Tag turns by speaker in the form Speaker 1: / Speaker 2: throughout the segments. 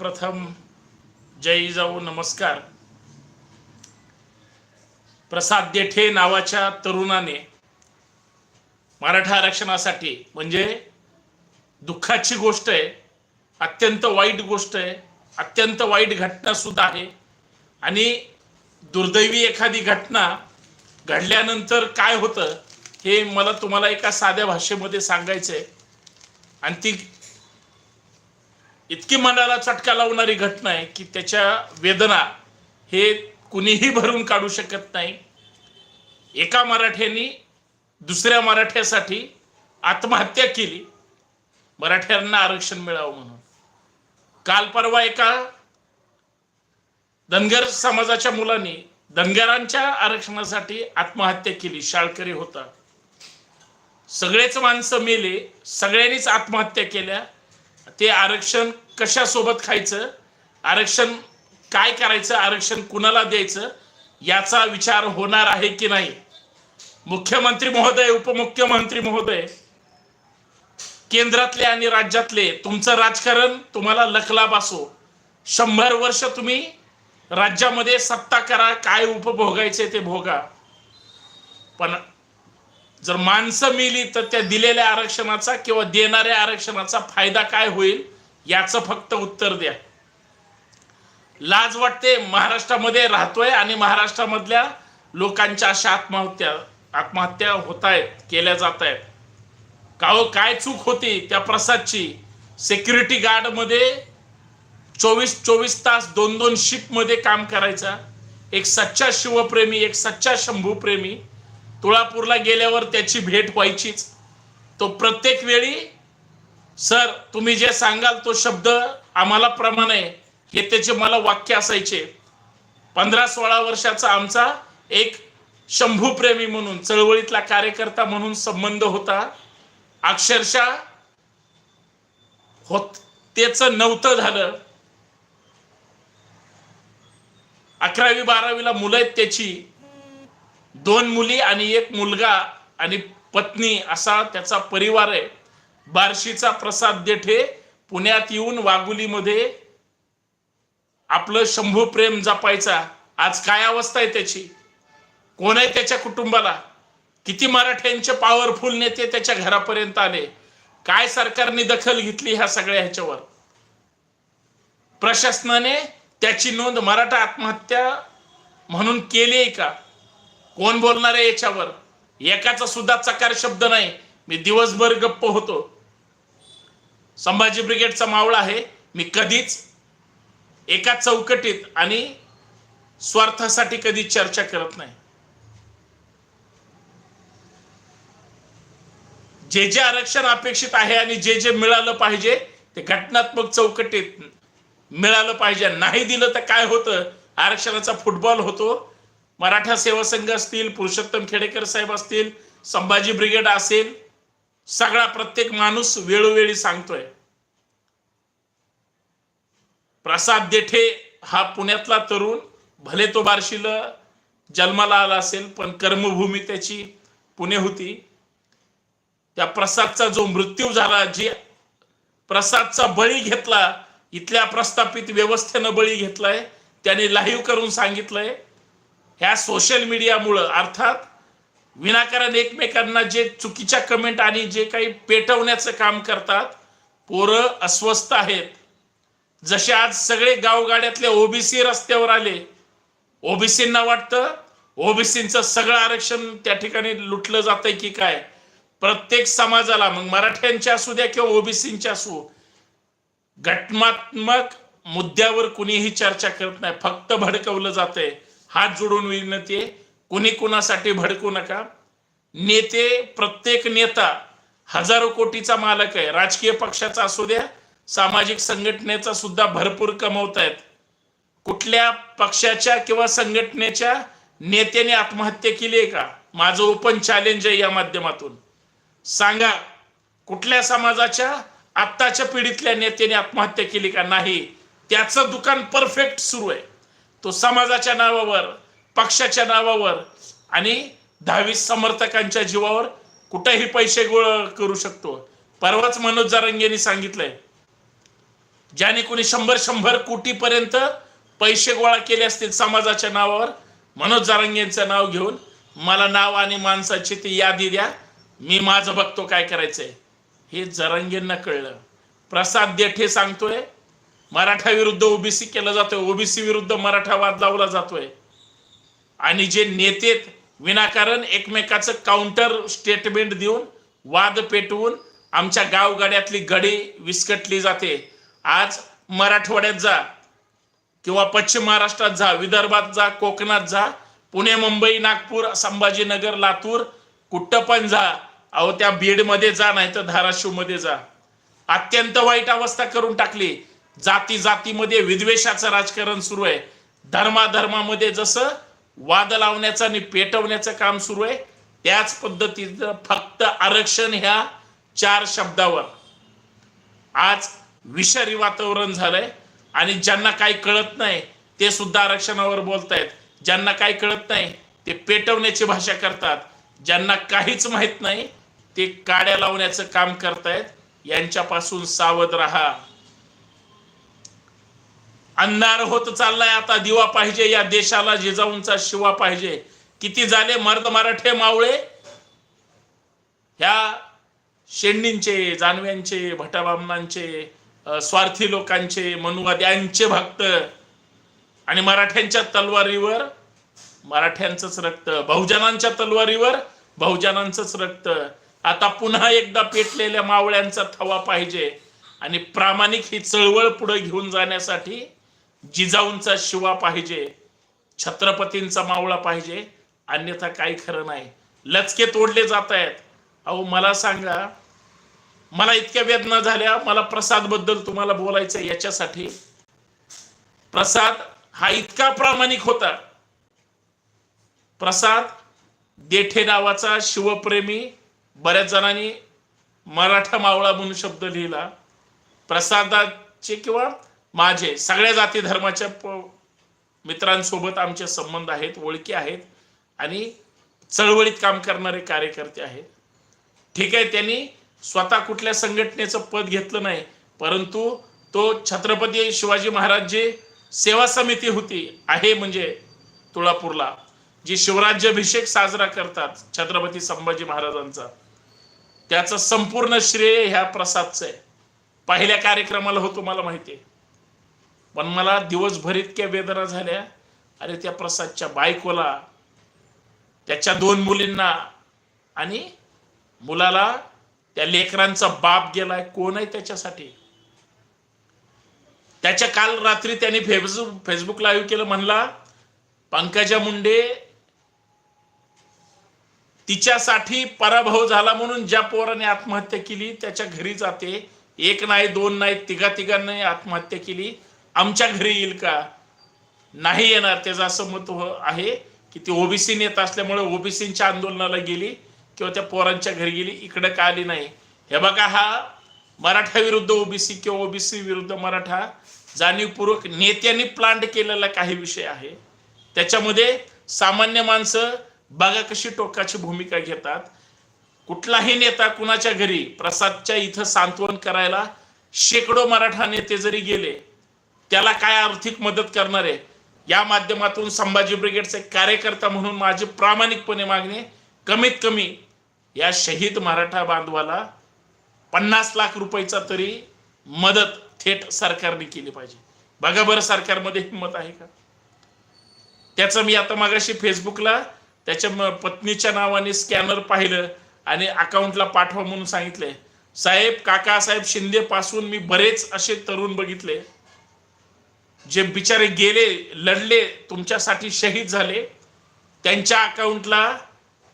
Speaker 1: सर्वप्रथम जय जाऊ नमस्कार. प्रसाद देठे नावाच्या तरुणाने मराठा आरक्षणासाठी म्हणजे दुःखाची गोष्ट आहे अत्यंत वाईट गोष्ट आहे अत्यंत वाईट घटना सुद्धा आहे. आणि दुर्दैवी एखादी घटना घडल्यानंतर काय होतं हे मला तुम्हाला एका साध्या भाषेमध्ये सांगायचं आहे आणि ती इतकी मनाला चटका लावणारी घटना आहे की त्याच्या वेदना हे कुणीही भरून काढू शकत नाही. एका मराठ्यांनी दुसऱ्या मराठ्यासाठी आत्महत्या केली. मराठ्यांना आरक्षण मिळावं म्हणून. काल परवा एका धनगर समाजाच्या मुलांनी धनगरांच्या आरक्षणासाठी आत्महत्या केली. शाळकरी होता. सगळेच माणसं मेले सगळ्यांनीच आत्महत्या केल्या. ते आरक्षण कशासोबत खायचं? आरक्षण काय करायचं? आरक्षण कुणाला द्यायचं? याचा विचार होणार आहे की नाही? मुख्यमंत्री महोदय उपमुख्यमंत्री महोदय केंद्रातले आणि राज्यातले तुमचं राजकारण तुम्हाला लखलाभ असो. शंभर वर्ष तुम्ही राज्यामध्ये सत्ता करा काय उपभोगायचे ते भोगा. पण जर माणसं मिली तर त्या दिलेल्या आरक्षणाचा किंवा देणाऱ्या आरक्षणाचा फायदा काय होईल याचं फक्त उत्तर द्या. लाज वाटते महाराष्ट्रामध्ये राहतोय आणि महाराष्ट्रामधल्या लोकांच्या अशा आत्महत्या आत्महत्या होत आहेत केल्या जात आहेत का हो, काय चूक होती त्या प्रसादची? सिक्युरिटी गार्डमध्ये चोवीस चोवीस तास दोन दोन शिफ्टमध्ये काम करायचा. एक सच्चा शिवप्रेमी एक सच्चा शंभूप्रेमी. तुळापूरला गेल्यावर त्याची भेट व्हायचीच. तो प्रत्येक वेळी सर तुम्ही जे सांगाल तो शब्द आम्हाला प्रमाण आहे. हे त्याचे मला वाक्य असायचे. पंधरा सोळा वर्षाचा आमचा एक शंभूप्रेमी म्हणून चळवळीतला कार्यकर्ता म्हणून संबंध होता. अक्षरशः होत त्याच नव्हतं झालं. अकरावी बारावीला मुलं आहेत त्याची. दोन मुली आणि एक मुलगा आणि पत्नी असा त्याचा परिवार आहे. बार्शीचा प्रसाद देठे पुण्यात येऊन वाघुलीमध्ये आपलं शंभू प्रेम जपायचा. आज काय अवस्था आहे त्याची? कोण आहे त्याच्या कुटुंबाला? किती मराठ्यांचे पॉवरफुल नेते त्याच्या घरापर्यंत आले? काय सरकारने दखल घेतली ह्या सगळ्या ह्याच्यावर? प्रशासनाने त्याची नोंद मराठा आत्महत्या म्हणून केली आहे का? कोण बोलणार आहे याच्यावर? एकाचा सुद्धा चकार शब्द नाही. मी दिवसभर गप्प होतो. संभाजी ब्रिगेडचा मावळा आहे. मी कधीच एका चौकटीत आणि स्वार्थासाठी कधी चर्चा करत नाही. जे जे आरक्षण अपेक्षित आहे आणि जे जे मिळालं पाहिजे ते घटनात्मक चौकटीत मिळालं पाहिजे. नाही दिलं तर काय होतं? आरक्षणाचा फुटबॉल होतो. मराठा सेवा संघ असतील पुरुषोत्तम खेडेकर साहेब असतील संभाजी ब्रिगेड असेल सगळा प्रत्येक माणूस वेळोवेळी सांगतोय. प्रसाद देठे हा पुण्यातला तरुण भले तो बार्शीला जन्माला आला असेल पण कर्मभूमी त्याची पुणे होती. त्या प्रसादचा जो मृत्यू झाला जी प्रसादचा बळी घेतला इथल्या प्रस्थापित व्यवस्थेनं बळी घेतलाय त्याने लाईव्ह करून सांगितलंय ह्या सोशल मीडियामुळं अर्थात विनाकारण एकमेकांना जे चुकीच्या कमेंट आणि जे काही पेटवण्याचं काम करतात पोरं अस्वस्थ आहेत. जसे आज सगळे गावगाड्यातले ओबीसी रस्त्यावर आले ओबीसींना वाटतं ओबीसींचं सगळं आरक्षण त्या ठिकाणी लुटलं जातंय की काय? प्रत्येक समाजाला मग मराठ्यांच्या असू द्या किंवा ओबीसींच्या असू घटनात्मक मुद्द्यावर कुणीही चर्चा करत नाही. फक्त भडकवलं जातंय. हात जोडून विनंती आहे. कुणी कुणासाठी भडकू नका. नेते प्रत्येक नेता हजारो कोटीचा मालक आहे. राजकीय पक्षाचा असू द्या सामाजिक संघटनेचा सुद्धा भरपूर कमवतायत. कुठल्या पक्षाच्या किंवा संघटनेच्या नेत्याने आत्महत्या केली आहे का? माझं ओपन चॅलेंज आहे या माध्यमातून. सांगा कुठल्या समाजाच्या आत्ताच्या पिढीतल्या नेत्याने आत्महत्या केली का? नाही. त्याचं दुकान परफेक्ट सुरू आहे. तो समाजाच्या नावावर पक्षाच्या नावावर आणि दहावीस समर्थकांच्या जीवावर कुठेही पैसे गोळा करू शकतो. परवाच मनोज जारंगेने सांगितलंय ज्याने कोणी शंभर शंभर कोटीपर्यंत पैसे गोळा केले असतील समाजाच्या नावावर मनोज जारंगेंचं नाव घेऊन मला नाव आणि माणसाची ती यादी द्या मी माझं बघतो काय करायचंय. हे जरंगेंना कळलं. प्रसाद देठे सांगतोय मराठा विरुद्ध ओबीसी केलं जातोय. ओबीसी विरुद्ध मराठा वाद लावला जातोय. आणि जे नेतेत विनाकारण एकमेकाचं काउंटर स्टेटमेंट देऊन वाद पेटवून आमच्या गावगाड्यातली गडी विस्कटली जाते. आज मराठवाड्यात जा किंवा पश्चिम महाराष्ट्रात जा विदर्भात जा कोकणात जा पुणे मुंबई नागपूर संभाजीनगर लातूर कुठं पण जा अहो त्या बीडमध्ये जा नाही तर धाराशिवमध्ये जा. अत्यंत वाईट अवस्था करून टाकली. जाती जातीमध्ये विद्वेषाचं राजकारण सुरू आहे. धर्माधर्मामध्ये जसं वाद लावण्याचं आणि पेटवण्याचं काम सुरू आहे त्याच पद्धतीचं फक्त आरक्षण ह्या चार शब्दावर. आज विषारी वातावरण झालंय आणि ज्यांना काही कळत नाही ते सुद्धा आरक्षणावर बोलतायत. ज्यांना काही कळत नाही ते पेटवण्याची भाषा करतात. ज्यांना काहीच माहीत नाही ते काड्या लावण्याचं काम करतायत. यांच्यापासून सावध राहा. अंधार होत चाललाय. आता दिवा पाहिजे या देशाला जिजाऊंचा शिवा पाहिजे. किती झाले मर्द मराठे मावळे? ह्या शेंडींचे जानव्यांचे भटाबामनांचे स्वार्थी लोकांचे मनुवाद्यांचे भक्त. आणि मराठ्यांच्या तलवारीवर मराठ्यांचंच रक्त. बहुजनांच्या तलवारीवर बहुजनांचंच रक्त. आता पुन्हा एकदा पेटलेल्या मावळ्यांचा थवा पाहिजे. आणि प्रामाणिक ही चळवळ पुढे घेऊन जाण्यासाठी जिजाऊंचा शिवा पाहिजे छत्रपतींचा मावळा पाहिजे अन्यथा काही खरं नाही. लचके तोडले जात आहेत. अहो मला सांगा मला इतक्या वेदना झाल्या मला प्रसादबद्दल तुम्हाला बोलायचं याच्यासाठी? प्रसाद हा इतका प्रामाणिक होता. प्रसाद देठे नावाचा शिवप्रेमी बऱ्याच जणांनी मराठा मावळा म्हणून शब्द लिहिला. प्रसादाचे किंवा माझे सगळ्या जाती धर्माच्या प- मित्रांसोबत आमचे संबंध आहेत ओळखी आहेत आणि चळवळीत काम करणारे कार्यकर्ते आहेत. ठीक आहे त्यांनी स्वतः कुठल्या संघटनेचं पद घेतलं नाही परंतु तो छत्रपती शिवाजी महाराज जी सेवा समिती होती आहे म्हणजे तुळापूरला जी शिवराज्याभिषेक साजरा करतात छत्रपती संभाजी महाराजांचा. त्याचं संपूर्ण श्रेय ह्या प्रसादचं आहे. पहिल्या कार्यक्रमाला होतो तुम्हाला माहिती आहे. पण मला दिवसभर इतक्या वेदना झाल्या. अरे त्या प्रसादच्या बायकोला त्याच्या दोन मुलींना आणि मुलाला त्या लेकरांचा बाप गेलाय कोण आहे त्याच्यासाठी? त्याच्या काल रात्री त्यांनी फेसबुक फेसबुक लाईव्ह केलं म्हणला पंकजा मुंडे तिच्यासाठी पराभव झाला म्हणून ज्या पोराने आत्महत्या केली त्याच्या घरी जाते. एक नाही दोन नाही तिघा तिघांनी आत्महत्या केली. आमच्या घरी येईल का? नाही येणार. त्याचं असं मत हो- आहे की ती ओबीसी नेता असल्यामुळे ओबीसीच्या आंदोलनाला गेली किंवा त्या पोरांच्या घरी गेली. इकडे का आली नाही? हे बघा हा मराठा विरुद्ध ओबीसी किंवा ओबीसी विरुद्ध मराठा जाणीवपूर्वक नेत्यांनी प्लांट केलेला काही विषय आहे. त्याच्यामध्ये सामान्य माणसं बघा कशी टोकाची भूमिका घेतात. कुठलाही नेता कुणाच्या घरी प्रसादच्या इथं सांत्वन करायला शेकडो मराठा नेते जरी गेले त्याला काय आर्थिक मदत करणार आहे? या माध्यमातून संभाजी ब्रिगेडचे कार्यकर्ता म्हणून माझी प्रामाणिकपणे मागणी कमीत कमी या शहीद मराठा बांधवाला पन्नास लाख रुपयाचा तरी मदत थेट सरकारने केली पाहिजे. बघा बरं सरकारमध्ये हिंमत आहे का? त्याचं मी आता मागाशी फेसबुकला त्याच्या पत्नीच्या नावाने स्कॅनर पाहिलं आणि अकाउंटला पाठवा म्हणून सांगितले साहेब काकासाहेब शिंदे पासून मी बरेच असे तरुण बघितले. जे बिचारे गेले लढले तुमच्यासाठी शहीद झाले त्यांच्या अकाउंटला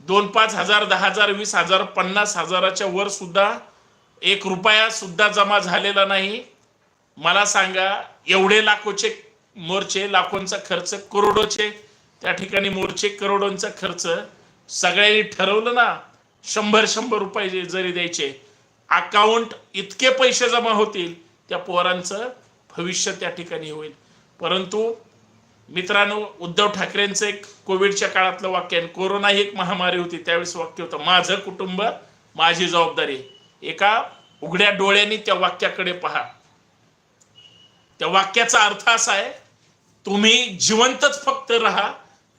Speaker 1: दोन पाच हजार दहा हजार वीस हजार पन्नास हजाराच्या वर सुद्धा एक रुपया सुद्धा जमा झालेला नाही. मला सांगा एवढे लाखोचे मोर्चे लाखोंचा खर्च करोडोचे त्या ठिकाणी मोर्चे करोडोंचा खर्च सगळ्यांनी ठरवलं ना शंभर शंभर रुपये जरी द्यायचे अकाउंट इतके पैसे जमा होतील त्या पोरांचं भविष्य त्या ठिकाणी होईल. परंतु मित्रांनो उद्धव ठाकरेंचं एक कोविडच्या काळातलं वाक्य आहे कोरोना ही एक महामारी होती त्यावेळेस वाक्य होतं माझं कुटुंब माझी जबाबदारी एका उघड्या डोळ्यांनी त्या वाक्याकडे पहा. त्या वाक्याचा अर्थ असा आहे तुम्ही जिवंतच फक्त राहा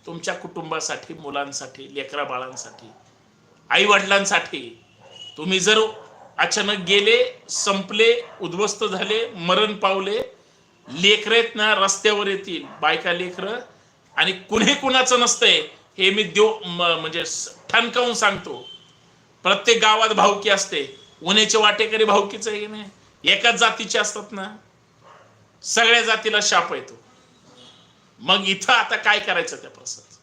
Speaker 1: तुमच्या कुटुंबासाठी मुलांसाठी लेकरा बाळांसाठी आई वडिलांसाठी तुम्ही जर अचानक गेले संपले उद्ध्वस्त झाले मरण पावले लेकर आहेत ना रस्त्यावर येतील बायका लेकरं आणि कुणी कुणाचं नसतंय हे मी देव म- म्हणजे ठणकावून सांगतो. प्रत्येक गावात भावकी असते. उन्हाचे वाटेकरी भावकीच आहे की नाही? एकाच जातीचे असतात ना. सगळ्या जातीला शाप येतो. मग इथं आता काय करायचं त्या प्रसाद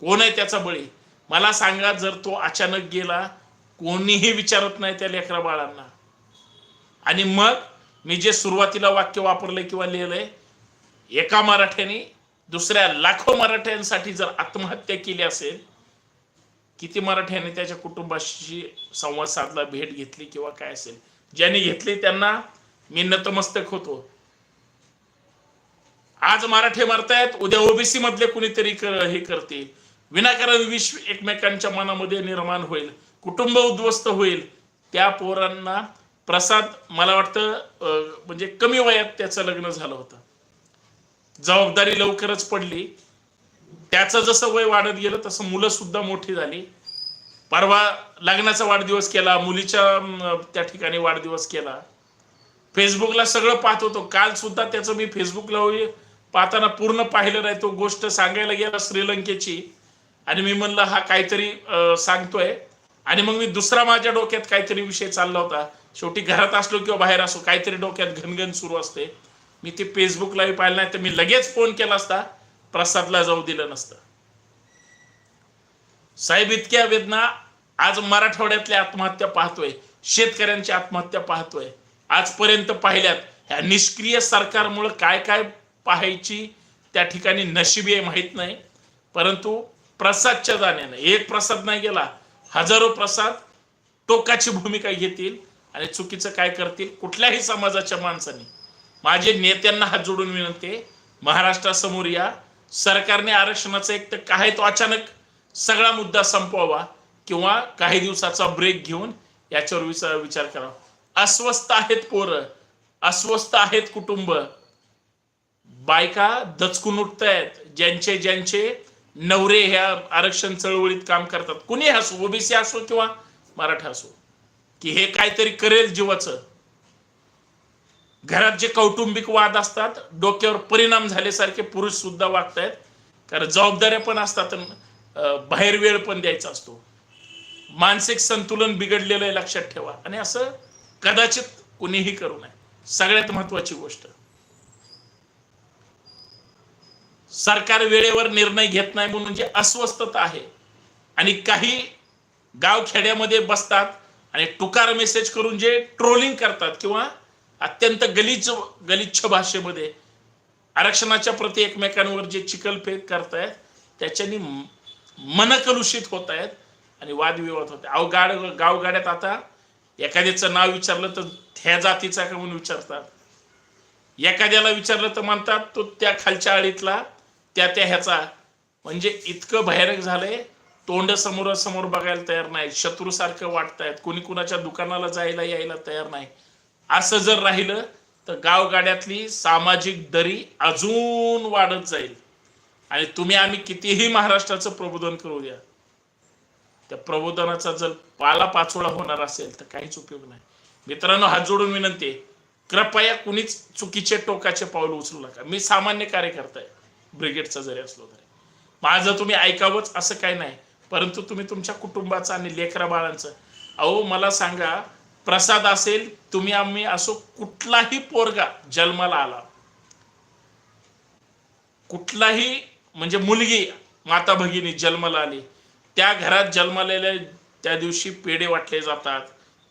Speaker 1: कोण आहे त्याचा बळी? मला सांगा जर तो अचानक गेला कोणीही विचारत नाही त्या लेकरा बाळांना. आणि मग मी जे सुरुवातीला वाक्य वापरलंय किंवा लिहिलंय एका मराठ्याने दुसऱ्या लाखो मराठ्यांसाठी जर आत्महत्या केली असेल किती मराठ्यांनी त्याच्या कुटुंबाशी संवाद साधला भेट घेतली किंवा काय असेल? ज्यांनी घेतली त्यांना मी नतमस्तक होतो. आज मराठे मरतायत उद्या ओबीसी मधले कुणीतरी कर- हे करतील. विनाकारण विष एकमेकांच्या मनामध्ये निर्माण होईल कुटुंब उद्ध्वस्त होईल. त्या पोरांना प्रसाद मला वाटतं म्हणजे कमी वयात त्याचं लग्न झालं होतं. जबाबदारी लवकरच पडली. त्याचं जसं वय वाढत गेलं तसं मुलं सुद्धा मोठी झाली. परवा लग्नाचा वाढदिवस केला मुलीच्या त्या ठिकाणी वाढदिवस केला. फेसबुकला सगळं पाहत होतो. काल सुद्धा त्याचं मी फेसबुकला पाहताना पूर्ण पाहिलं नाही. तो गोष्ट सांगायला गेला श्रीलंकेची. आणि मी म्हणलं हा काहीतरी सांगतोय. आणि मग मी दुसरा माझ्या डोक्यात काहीतरी विषय चालला होता. शेवटी घरात असलो किंवा बाहेर असो काहीतरी डोक्यात घनघन सुरू असते. मी ते फेसबुकलाही पाहिलं नाही तर मी लगेच फोन केला असता प्रसादला जाऊ दिलं नसतं. साहेब इतक्या वेदना आज मराठवाड्यातल्या आत्महत्या पाहतोय शेतकऱ्यांची आत्महत्या पाहतोय आजपर्यंत पाहिल्यात ह्या निष्क्रिय सरकारमुळं काय काय पाहायची त्या ठिकाणी नशिबी आहे माहीत नाही परंतु प्रसादच्या जाण्याने एक प्रसाद नाही गेला हजारो प्रसाद टोकाची भूमिका घेतील आणि चुकीचं काय करतील कुठल्याही समाजाच्या माणसाने? माझे नेत्यांना हात जोडून विनंती महाराष्ट्रासमोर या. सरकारने आरक्षणाचा एक तर काय तो अचानक सगळा मुद्दा संपवावा किंवा काही दिवसाचा ब्रेक घेऊन याच्यावर विचार विचार करावा. अस्वस्थ आहेत पोरं अस्वस्थ आहेत कुटुंब. बायका दचकून उठत आहेत ज्यांचे ज्यांचे नवरे ह्या आरक्षण चळवळीत काम करतात. कुणी असो ओबीसी असो किंवा मराठा असो? की हे काहीतरी करेल जीवाचं. घरात जे कौटुंबिक वाद असतात डोक्यावर परिणाम झाल्यासारखे पुरुष सुद्धा वागतायत. कारण जबाबदाऱ्या पण असतात बाहेर वेळ पण द्यायचा असतो. मानसिक संतुलन बिघडलेलं आहे लक्षात ठेवा. आणि असं कदाचित कुणीही करू नये. सगळ्यात महत्वाची गोष्ट. सरकार वेळेवर निर्णय घेत नाही म्हणून जे अस्वस्थता आहे आणि काही गाव खेड्यामध्ये बसतात आणि टुकार मेसेज करून जे ट्रोलिंग करतात किंवा अत्यंत गलिच्छ गलिच्छ भाषेमध्ये आरक्षणाच्या प्रती एकमेकांवर जे चिकलफेक करतायत त्याच्यानी मन कलुषित होत आहेत आणि वादविवाद होत अहो गाड गावगाड्यात आता एखाद्याचं नाव विचारलं तर ह्या जातीचा का म्हणून विचारतात? एखाद्याला विचारलं तर म्हणतात तो त्या खालच्या आळीतला त्या त्या ह्याचा. म्हणजे इतकं भयानक झालंय. तोंड समोरासमोर बघायला तयार नाही शत्रूसारखं वाटतायत. कोणी कुणाच्या दुकानाला जायला यायला तयार नाही. असं जर राहिलं तर गावगाड्यातली सामाजिक दरी अजून वाढत जाईल. आणि तुम्ही आम्ही कितीही महाराष्ट्राचं प्रबोधन करू द्या त्या प्रबोधनाचा जर पाला पाचोळा होणार असेल तर काहीच उपयोग नाही. मित्रांनो हात जोडून विनंती आहे, कृपया कुणीच चुकीचे टोकाचे पाऊल उचलू नका. मी सामान्य कार्यकर्ता आहे. ब्रिगेडचा जरी असलो तरी. माझं तुम्ही ऐकावंच असं काही नाही. परंतु तुम्ही तुमच्या कुटुंबाचं आणि लेकरा बाळांचं. अहो मला सांगा प्रसाद असेल तुम्ही आम्ही असो कुठलाही पोरगा जन्माला आला. कुठलाही म्हणजे मुलगी माता भगिनी जन्माला आली त्या घरात जन्मालेल्या त्या दिवशी पेढे वाटले जातात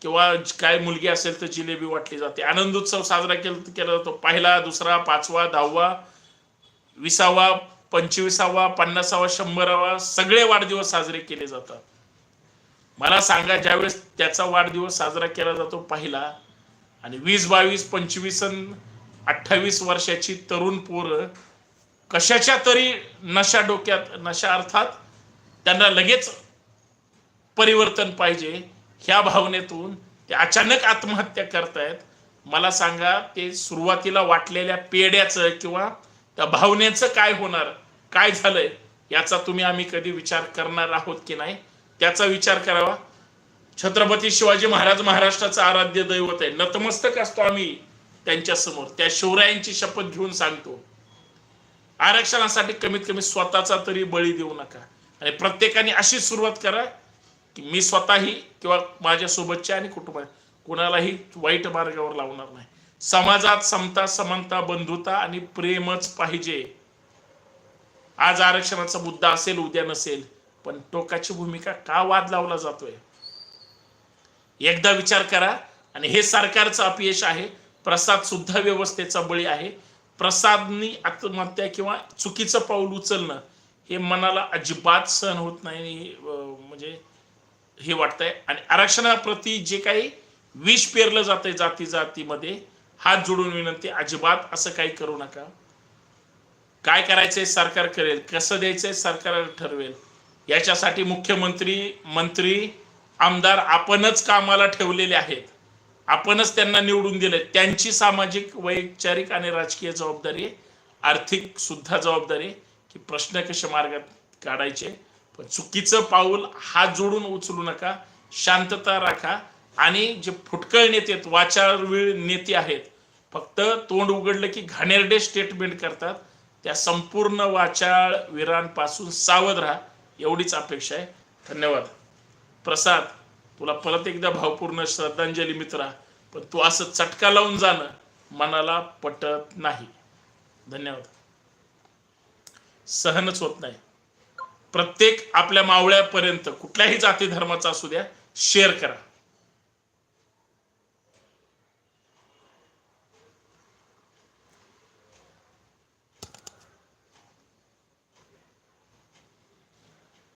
Speaker 1: किंवा काय मुलगी असेल तर जिलेबी वाटली जाते. आनंदोत्सव साजरा केला केला जातो. पहिला दुसरा पाचवा दहावा विसावा पंचवीसावा पन्नासावा शंभरावा सगळे वाढदिवस साजरे केले जातात. मला सांगा ज्यावेळेस त्याचा वाढदिवस साजरा केला जातो पहिला आणि वीस बावीस पंचवीस अठ्ठावीस वर्षाची तरुण पोरं कशाच्या तरी नशा डोक्यात नशा अर्थात त्यांना लगेच परिवर्तन पाहिजे ह्या भावनेतून ते अचानक आत्महत्या करतायत. मला सांगा ते सुरुवातीला वाटलेल्या पेड्याचं किंवा त्या भावनेचं काय होणार? काय झालंय? याचा तुम्ही आम्ही कधी विचार करणार आहोत की नाही? त्याचा विचार करावा. छत्रपती शिवाजी महाराज महाराष्ट्राचं आराध्य दैवत आहे. नतमस्तक असतो आम्ही त्यांच्यासमोर. त्या शिवरायांची शपथ घेऊन सांगतो. आरक्षणासाठी कमीत कमी स्वतःचा तरी बळी देऊ नका. आणि प्रत्येकाने अशी सुरुवात करा की मी स्वतःही किंवा माझ्या आणि कुटुंबा कुणालाही वाईट मार्गावर लावणार नाही. समाजात समता समानता बंधुता आणि प्रेमच पाहिजे. आज आरक्षणाचा मुद्दा असेल उद्या नसेल पण टोकाची भूमिका का वाद लावला जातोय? एकदा विचार करा आणि हे सरकारचं अपयश आहे. प्रसाद सुद्धा व्यवस्थेचा बळी आहे. प्रसादनी आत्महत्या किंवा चुकीचं पाऊल उचलणं हे मनाला अजिबात सहन होत नाही म्हणजे हे वाटतंय. आणि आरक्षणाप्रती जे काही विष पेरलं जातंय जाती जातीमध्ये हात जोडून विनंती अजिबात असं काही करू नका. काय करायचंय सरकार करेल कसं द्यायचंय सरकार ठरवेल. याच्यासाठी मुख्यमंत्री मंत्री आमदार आपणच कामाला ठेवलेले आहेत. आपणच त्यांना निवडून दिले त्यांची सामाजिक वैचारिक आणि राजकीय जबाबदारी आर्थिक सुद्धा जबाबदारी की प्रश्न कसे मार्गात काढायचे. पण चुकीचं पाऊल हात जोडून उचलू नका. शांतता राखा. आणि जे फुटकळ नेते आहेत वाचाळवीळ नेते आहेत फक्त तोंड उघडलं की घाणेरडे स्टेटमेंट करतात. त्या संपूर्ण वाचाळ वीरांपासून सावध राहा एवढीच अपेक्षा आहे. धन्यवाद. प्रसाद तुला परत एकदा भावपूर्ण श्रद्धांजली मित्रा पण तू असं चटका लावून जाणं मनाला पटत नाही. धन्यवाद. सहनच होत नाही. प्रत्येक आपल्या मावळ्यापर्यंत कुठल्याही जाती धर्माचा असू द्या शेअर करा.